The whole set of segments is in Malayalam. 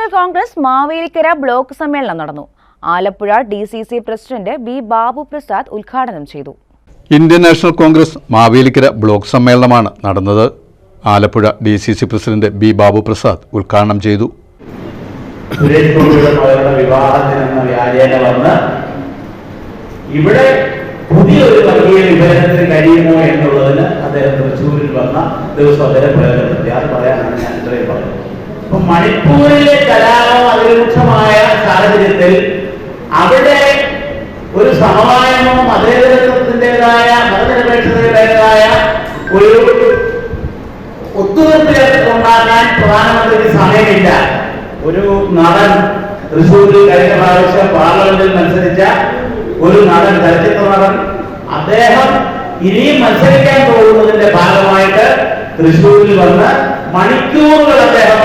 നാഷണൽ കോൺഗ്രസ് മാവേലിക്കര ബ്ലോക്ക് സമ്മേളനം നടന്നു. Alappuzha D C C president B Babu Prasad ഉദ്ഘാടനം ചെയ്തു. Indian National Congress Mavelikkara block സമ്മേളനമാണ് നടന്നത്. Alappuzha D C C president B Babu Prasad ഉദ്ഘാടനം ചെയ്തു. വിവാഹത്തിനെന്ന വ്യാജേന വന്ന് ഇവിടെ പുതിയൊരു വർഗീയ വിഭജനത്തിന് കഴിയുമോ എന്നുള്ളതിന് അദ്ദേഹം തൃശ്ശൂരിൽ വന്ന ദിവസം അദ്ദേഹം പ്രയോജനപ്പെടുത്തി. അത് പറയാനാണ് ഞാൻ ഇത്രയും പറഞ്ഞത്. മണിപ്പൂരിലെ കലാപം അതിരൂക്ഷമായ സാഹചര്യത്തിൽ അവിടെ ഒരു സമവായമോ മതേതരത്വത്തിന്റെതായ മതനിരപേക്ഷതയുടേതായ ഒരു ഒത്തുതീർപ്പിലേക്ക് ഉണ്ടാക്കാൻ പ്രധാനമന്ത്രിക്ക് സമയമില്ല. ഒരു നടൻ തൃശ്ശൂരിൽ കഴിഞ്ഞ പ്രാവശ്യം പാർലമെന്റിൽ മത്സരിച്ച ഒരു നടൻ ചലച്ചിത്ര നടൻ അദ്ദേഹം ഇനിയും മത്സരിക്കാൻ പോകുന്നതിന്റെ ഭാഗമായിട്ട് തൃശ്ശൂരിൽ വന്ന് മണിക്കൂറുകൾ അദ്ദേഹം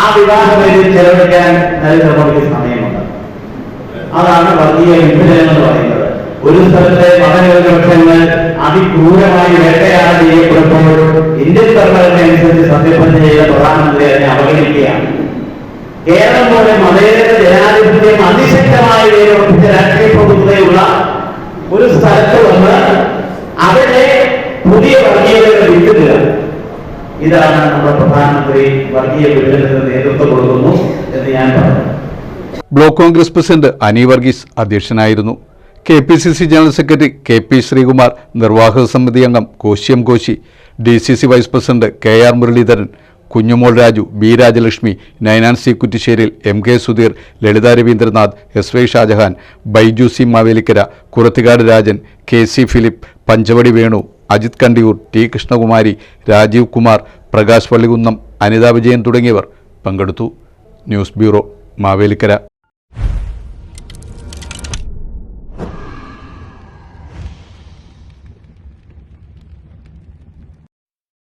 ആ വിവാഹം വേണ്ടി ചെലവഴിക്കാൻ നരേന്ദ്രമോദിക്ക് സമയമുണ്ട്. അതാണ് വർഗീയ വിഭജനം എന്ന് പറയുന്നത്. ഒരു സ്ഥലത്തെ മതന്യൂനപക്ഷങ്ങൾ അതിക്രൂരമായി വേട്ടയാട് ചെയ്യപ്പെടുമ്പോൾ ഇന്ത്യൻ സർക്കാരിനനുസരിച്ച് സത്യപ്രതിജ്ഞ ചെയ്ത പ്രധാനമന്ത്രി അതിനെ അവഗണിക്കുകയാണ്. കേരളം പോലെ മതേതര ജനാധിപത്യം അതിശക്തമായി രാഷ്ട്രീയ പ്രബുദ്ധതയുള്ള ഒരു സ്ഥലത്ത് വന്ന് അവിടെ പുതിയ വർഗീയതയുടെ വിത്തിടുക ഇതാണ് നമ്മുടെ പ്രധാനമന്ത്രി വർഗീയ വിഭജനത്തിന് നേതൃത്വം കൊടുക്കുന്നു എന്ന് ഞാൻ പറഞ്ഞു. Block Congress president Ani Varghese അധ്യക്ഷനായിരുന്നു. K P C C general secretary K P Sreekumar നിർവാഹക സമിതി അംഗം കോശിയം Koshy D C C vice president K R Muraleedharan Kunjumol Raju B Rajalakshmi Ninan C Kuttisseril M K Sudheer Lalitha Ravindranath S Y Shajahan Baiju C Mavelikkara Kurathikad Rajan K C Philip Panchavadi Venu Ajith Kandiyoor T. Krishnakumari Rajeev Kumar Prakash Pallikunnam Anitha Vijayan തുടങ്ങിയവർ പങ്കെടുത്തു. News bureau Mavelikkara.